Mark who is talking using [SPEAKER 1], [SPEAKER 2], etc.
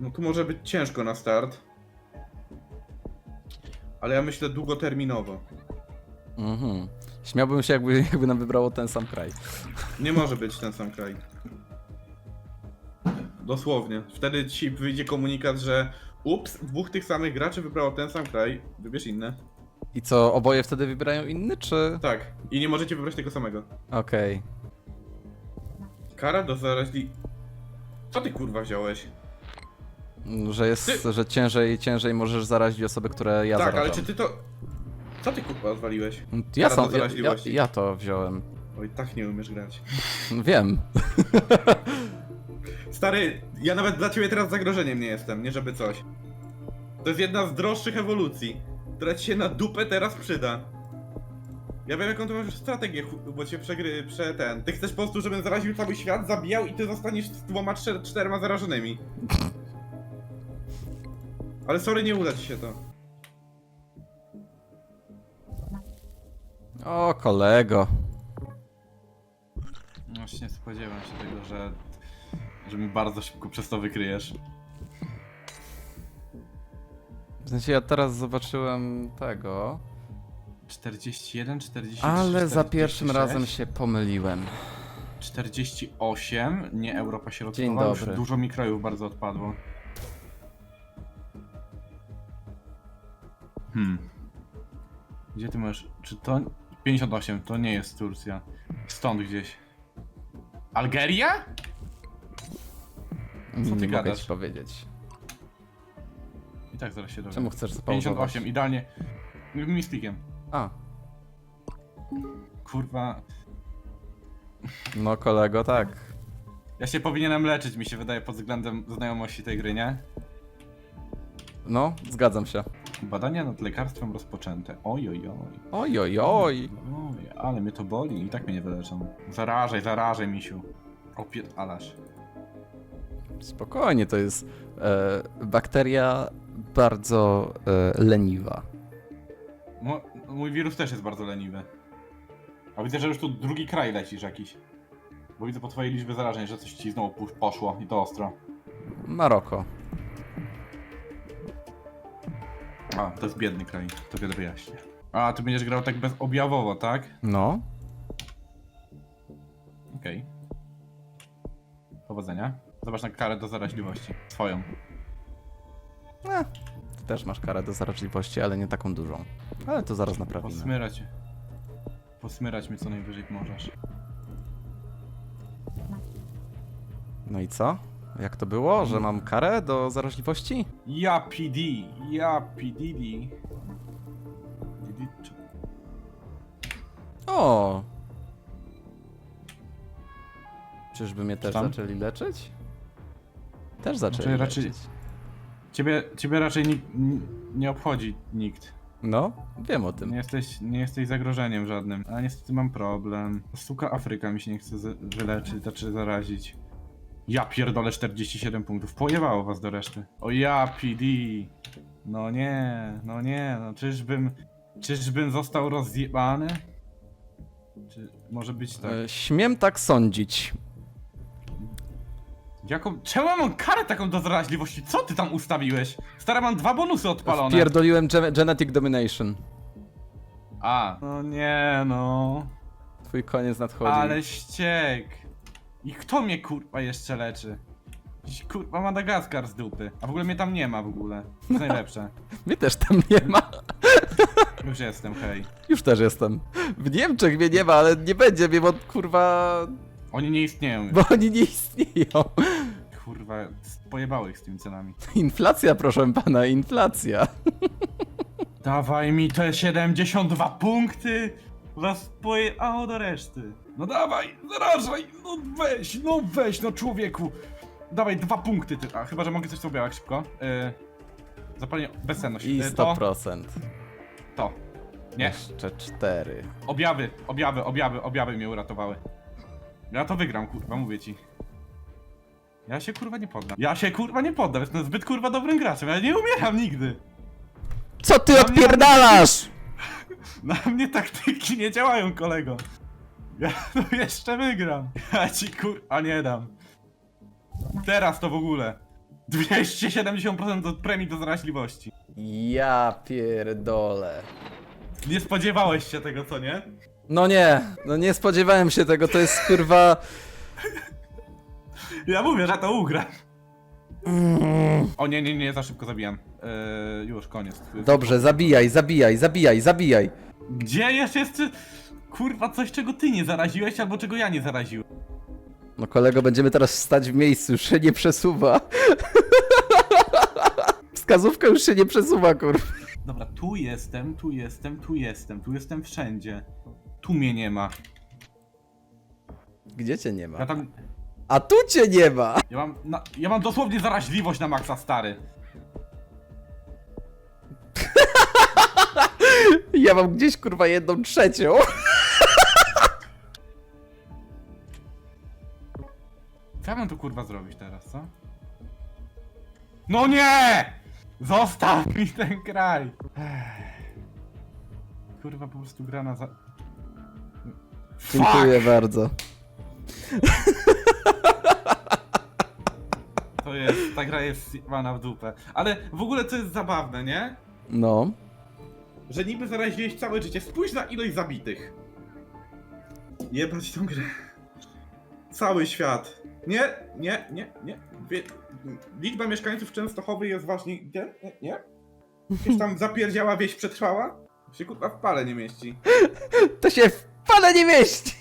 [SPEAKER 1] No tu może być ciężko na start. Ale ja myślę długoterminowo.
[SPEAKER 2] Mhm. Śmiałbym się, jakby, jakby nam wybrało ten sam kraj.
[SPEAKER 1] Nie może być ten sam kraj. Dosłownie. Wtedy ci wyjdzie komunikat, że ups, dwóch tych samych graczy wybrało ten sam kraj, wybierz inne.
[SPEAKER 2] I co, oboje wtedy wybierają inny, czy...
[SPEAKER 1] Tak. I nie możecie wybrać tego samego.
[SPEAKER 2] Okej.
[SPEAKER 1] Kara do zaraźli... Co ty kurwa wziąłeś?
[SPEAKER 2] Że jest,
[SPEAKER 1] Ty-
[SPEAKER 2] że ciężej, ciężej możesz zarazić osoby, które ja
[SPEAKER 1] tak,
[SPEAKER 2] zarażam.
[SPEAKER 1] ale czy ty to... Co ty kurwa odwaliłeś?
[SPEAKER 2] Ja,
[SPEAKER 1] Kara do
[SPEAKER 2] sam, ja, ja,
[SPEAKER 1] zaraźliwości.
[SPEAKER 2] ja to wziąłem.
[SPEAKER 1] Oj, tak nie umiesz grać.
[SPEAKER 2] Wiem.
[SPEAKER 1] Stary, ja nawet dla ciebie teraz zagrożeniem nie jestem, nie żeby coś. To jest jedna z droższych ewolucji, która ci się na dupę teraz przyda. Ja wiem jaką ty masz strategię, chu- bo cię przegry, prze ten. Ty chcesz po prostu, żebym zaraził cały świat, zabijał i ty zostaniesz z dwoma, czter, czterema zarażonymi. Ale sorry, nie uda ci się to.
[SPEAKER 2] O, kolego.
[SPEAKER 1] Właśnie spodziewam się tego, że, że mi bardzo szybko przez to wykryjesz.
[SPEAKER 2] W sensie ja teraz zobaczyłem tego,
[SPEAKER 1] 41, 43,
[SPEAKER 2] ale za
[SPEAKER 1] 46.
[SPEAKER 2] pierwszym razem się pomyliłem.
[SPEAKER 1] 48, nie Europa Środkowa,
[SPEAKER 2] Dzień
[SPEAKER 1] już
[SPEAKER 2] dobry.
[SPEAKER 1] dużo mi krajów bardzo odpadło. Hmm. Gdzie ty masz, czy to... 58, to nie jest Turcja. Stąd gdzieś. Algeria?
[SPEAKER 2] Nie
[SPEAKER 1] ty
[SPEAKER 2] mogę
[SPEAKER 1] gadasz?
[SPEAKER 2] ci powiedzieć.
[SPEAKER 1] I tak zaraz się dowiem.
[SPEAKER 2] Czemu chcesz zapauzować?
[SPEAKER 1] 58, idealnie. Mistikiem.
[SPEAKER 2] A,
[SPEAKER 1] Kurwa.
[SPEAKER 2] no kolego, tak.
[SPEAKER 1] Ja się powinienem leczyć, mi się wydaje, pod względem znajomości tej gry, nie?
[SPEAKER 2] No, zgadzam się.
[SPEAKER 1] Badania nad lekarstwem rozpoczęte. Oj, oj, oj.
[SPEAKER 2] Oj,
[SPEAKER 1] ale mnie to boli i tak mnie nie wyleczą. Zarażaj, zarażaj, misiu. Opierdalasz.
[SPEAKER 2] Spokojnie, to jest e, bakteria bardzo e, leniwa.
[SPEAKER 1] Mo- mój wirus też jest bardzo leniwy. A widzę, że już tu drugi kraj lecisz jakiś. Bo widzę po twojej liczbie zarażeń, że coś ci znowu poszło i to ostro.
[SPEAKER 2] Maroko.
[SPEAKER 1] A, to jest biedny kraj, to wiele wyjaśnia. A, ty będziesz grał tak bezobjawowo, tak?
[SPEAKER 2] No,
[SPEAKER 1] Okej. Powodzenia. Zobacz na karę do zaraźliwości. Swoją.
[SPEAKER 2] e, ty też masz karę do zaraźliwości, ale nie taką dużą. Ale to zaraz naprawimy.
[SPEAKER 1] Posmyrać. Posmyrać mnie co najwyżej możesz.
[SPEAKER 2] No i co? Jak to było, że mam karę do zaraźliwości?
[SPEAKER 1] Ja PD, ja czy-
[SPEAKER 2] O! Czyżby mnie też zaczęli leczyć? Też zaczęli
[SPEAKER 1] Znaczy, raczej-
[SPEAKER 2] leczyć.
[SPEAKER 1] Ciebie, ciebie raczej n- nie obchodzi nikt.
[SPEAKER 2] No, wiem o tym.
[SPEAKER 1] Nie jesteś, nie jesteś zagrożeniem żadnym. A niestety mam problem. Suka Afryka mi się nie chce z- wyleczyć, znaczy zarazić. Ja pierdolę 47 punktów. Pojebało was do reszty. O ja PD. No nie, no nie, no czyżbym, czyżbym został rozjebany? Czy może być tak?
[SPEAKER 2] E, Śmiem tak sądzić.
[SPEAKER 1] Jaką, czemu ja mam karę taką do zaraźliwości? Co ty tam ustawiłeś? Stara, mam dwa bonusy odpalone.
[SPEAKER 2] Pierdoliłem ge- Genetic Domination.
[SPEAKER 1] A. No nie no.
[SPEAKER 2] Twój koniec nadchodzi.
[SPEAKER 1] Ale ściek. I kto mnie kurwa jeszcze leczy? Kurwa Madagaskar z dupy. A w ogóle mnie tam nie ma w ogóle. To jest najlepsze.
[SPEAKER 2] Mnie też tam nie ma.
[SPEAKER 1] Już jestem, hej.
[SPEAKER 2] Już też jestem. W Niemczech mnie nie ma, ale nie będzie mnie, bo kurwa...
[SPEAKER 1] Oni nie istnieją już.
[SPEAKER 2] Bo oni nie istnieją.
[SPEAKER 1] Kurwa, pojebały ich z tymi cenami.
[SPEAKER 2] Inflacja, proszę pana, inflacja.
[SPEAKER 1] Dawaj mi te 72 punkty! Was pojebało do reszty. No dawaj, zarażaj! No weź, no weź, no człowieku! Dawaj, dwa punkty ty. A chyba, że mogę coś jak szybko. Yy, zapalenie, bezsenność.
[SPEAKER 2] I
[SPEAKER 1] Yy, to,
[SPEAKER 2] 100%.
[SPEAKER 1] to. Nie.
[SPEAKER 2] Jeszcze 4.
[SPEAKER 1] Objawy, objawy, objawy, objawy mnie uratowały. Ja to wygram, kurwa, mówię ci. Ja się kurwa nie poddam. Ja się kurwa nie poddam, jestem zbyt kurwa dobrym graczem, ja nie umieram nigdy.
[SPEAKER 2] Co ty odpierdalasz?
[SPEAKER 1] Na mnie taktyki nie działają, kolego. Ja to jeszcze wygram. Ja ci kurwa nie dam. Teraz to w ogóle. 270% do premii do zaraźliwości.
[SPEAKER 2] Ja pierdolę.
[SPEAKER 1] Nie spodziewałeś się tego, co nie?
[SPEAKER 2] No nie, no nie spodziewałem się tego, to jest kurwa...
[SPEAKER 1] Ja mówię, że to ugra. O nie, nie, nie, za szybko zabijam. Eee, już, koniec.
[SPEAKER 2] Dobrze, zabijaj, zabijaj, zabijaj, zabijaj.
[SPEAKER 1] Gdzie jeszcze jest... Kurwa, coś czego ty nie zaraziłeś, albo czego ja nie zaraziłem.
[SPEAKER 2] No kolego, będziemy teraz stać w miejscu, już się nie przesuwa. Wskazówka już się nie przesuwa, kurwa.
[SPEAKER 1] Dobra, tu jestem, tu jestem, tu jestem, tu jestem wszędzie. Tu mnie nie ma.
[SPEAKER 2] Gdzie cię nie
[SPEAKER 1] Ja
[SPEAKER 2] ma?
[SPEAKER 1] tam...
[SPEAKER 2] A tu cię nie ma!
[SPEAKER 1] Ja mam, na, ja mam dosłownie zaraźliwość na maksa, stary.
[SPEAKER 2] Ja mam gdzieś kurwa jedną trzecią.
[SPEAKER 1] Mam tu kurwa zrobić teraz, co? No nie! Zostaw mi ten kraj! Ech. Kurwa, po prostu gra na za...
[SPEAKER 2] Dziękuję bardzo.
[SPEAKER 1] To jest, ta gra jest zjebana w dupę. Ale w ogóle co jest zabawne, nie?
[SPEAKER 2] No.
[SPEAKER 1] Że niby zaraziłeś całe życie. Spójrz na ilość zabitych. Jebać tą grę. Cały świat. Nie, nie, nie, nie. Liczba mieszkańców Częstochowy jest ważniej. Nie, nie, nie. Tam zapierdziała wieś przetrwała? Się kurwa w pale nie mieści.
[SPEAKER 2] To się w pale nie mieści!